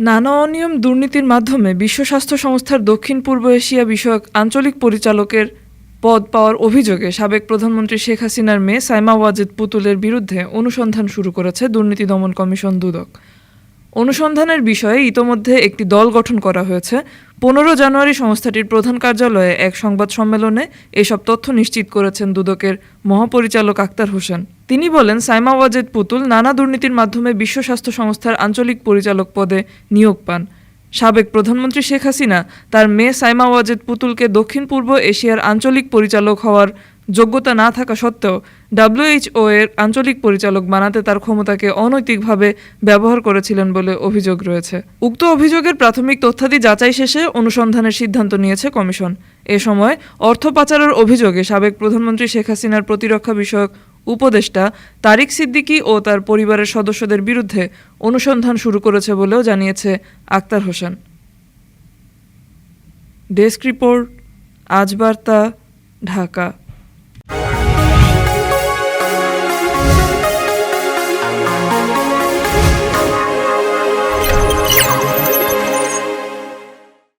নানা অনিয়ম দুর্নীতির মাধ্যমে বিশ্ব স্বাস্থ্য সংস্থার দক্ষিণ পূর্ব এশিয়া বিষয়ক আঞ্চলিক পরিচালকের পদ পাওয়ার অভিযোগে সাবেক প্রধানমন্ত্রী শেখ হাসিনার মেয়ে সাইমা ওয়াজেদ পুতুলের বিরুদ্ধে অনুসন্ধান শুরু করেছে দুর্নীতি দমন কমিশন দুদক। অনুসন্ধানের বিষয়ে ইতোমধ্যে একটি দল গঠন করা হয়েছে। পনেরো জানুয়ারি সংস্থাটির প্রধান কার্যালয়ে এক সংবাদ সম্মেলনে এসব তথ্য নিশ্চিত করেছেন দুদকের মহাপরিচালক আক্তার হোসেন। তিনি বলেন, সাইমা ওয়াজেদ পুতুল নানা দুর্নীতির মাধ্যমে বিশ্ব স্বাস্থ্য সংস্থার আঞ্চলিক পরিচালক পদে নিয়োগ পান। সাবেক প্রধানমন্ত্রী শেখ হাসিনা তার মেয়ে সাইমা ওয়াজেদ পুতুলকে দক্ষিণ পূর্ব এশিয়ার আঞ্চলিক পরিচালক হওয়ার যোগ্যতা না থাকা সত্ত্বেও ডাব্লিউএইচও এর আঞ্চলিক পরিচালক বানাতে তার ক্ষমতাকে অনৈতিকভাবে ব্যবহার করেছিলেন বলে অভিযোগ রয়েছে। উক্ত অভিযোগের প্রাথমিক তথ্যাদি যাচাই শেষে অনুসন্ধানের সিদ্ধান্ত নিয়েছে কমিশন। এ সময় অর্থ পাচারের অভিযোগে সাবেক প্রধানমন্ত্রী শেখ হাসিনার প্রতিরক্ষা বিষয়ক উপদেষ্টা তারিক সিদ্দিকী ও তার পরিবারের সদস্যদের বিরুদ্ধে অনুসন্ধান শুরু করেছে বলেও জানিয়েছে আক্তার হোসেন। ডেস্ক রিপোর্ট আজ বার্তা ঢাকা।